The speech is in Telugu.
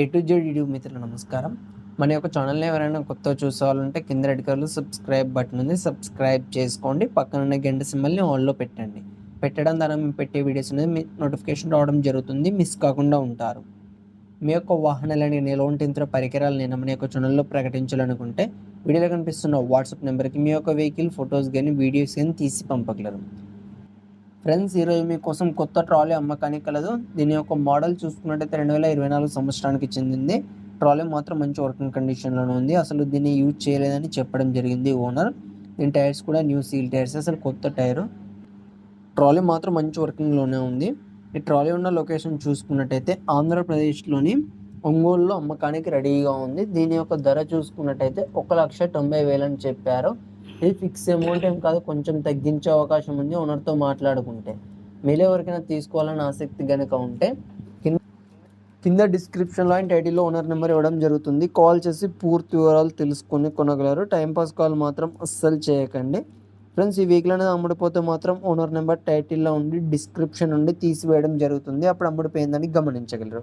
ఏ టు జెడ్ యూట్యూబ్ మిత్రులు నమస్కారం. మన యొక్క ఛానల్ని ఎవరైనా కొత్త చూసుకోవాలంటే కింద రెడ్ కలర్లో సబ్స్క్రైబ్ బటన్ ఉంది. సబ్స్క్రైబ్ చేసుకోండి. పక్కన ఉన్న గంట సింబల్ని ఆన్లో పెట్టండి. పెట్టడం ద్వారా మేము పెట్టే వీడియోస్ అనేది మీ నోటిఫికేషన్ రావడం జరుగుతుంది. మిస్ కాకుండా ఉంటారు. మీ యొక్క వాహనాలని నిలవంటించిన పరికరాలు నేను మన యొక్క ఛానల్లో ప్రకటించాలనుకుంటే వీడియోలో కనిపిస్తున్న వాట్సాప్ నెంబర్కి మీ యొక్క వెహికల్ ఫొటోస్ కానీ వీడియోస్ కానీ తీసి పంపగలరు. ఫ్రెండ్స్ ఈరోజు మీకోసం కొత్త ట్రాలీ అమ్మకానికి కలదు. దీని యొక్క మోడల్ చూసుకున్నట్టయితే రెండు వేల ఇరవై నాలుగు సంవత్సరానికి చెందింది. ట్రాలీ మాత్రం మంచి వర్కింగ్ కండిషన్లోనే ఉంది. అసలు దీన్ని యూజ్ చేయలేదని చెప్పడం జరిగింది ఓనర్. దీని టైర్స్ కూడా న్యూ సీల్ టైర్స్ అసలు కొత్త టైరు. ట్రాలీ మాత్రం మంచి వర్కింగ్లోనే ఉంది. ఈ ట్రాలీ ఉన్న లొకేషన్ చూసుకున్నట్టయితే ఆంధ్రప్రదేశ్లోని ఒంగోలులో అమ్మకానికి రెడీగా ఉంది. దీని యొక్క ధర చూసుకున్నట్టయితే ఒక లక్ష తొంభై వేలని చెప్పారు. ఇది ఫిక్స్ అమౌంట్ ఏం కాదు కొంచెం తగ్గించే అవకాశం ఉంది ఓనర్తో మాట్లాడుకుంటే. మీరు ఎవరికైనా తీసుకోవాలని ఆసక్తి కనుక ఉంటే కింద కింద డిస్క్రిప్షన్లో అండ్ టైటిల్లో ఓనర్ నెంబర్ ఇవ్వడం జరుగుతుంది. కాల్ చేసి పూర్తి వివరాలు తెలుసుకొని కొనగలరు. టైంపాస్ కాల్ మాత్రం అస్సలు చేయకండి. ఫ్రెండ్స్ ఈ వీక్లో అనేది అమ్ముడిపోతే మాత్రం ఓనర్ నెంబర్ టైటిల్లో ఉండి డిస్క్రిప్షన్ ఉండి తీసివేయడం జరుగుతుంది. అప్పుడు అమ్ముడిపోయిందని గమనించగలరు.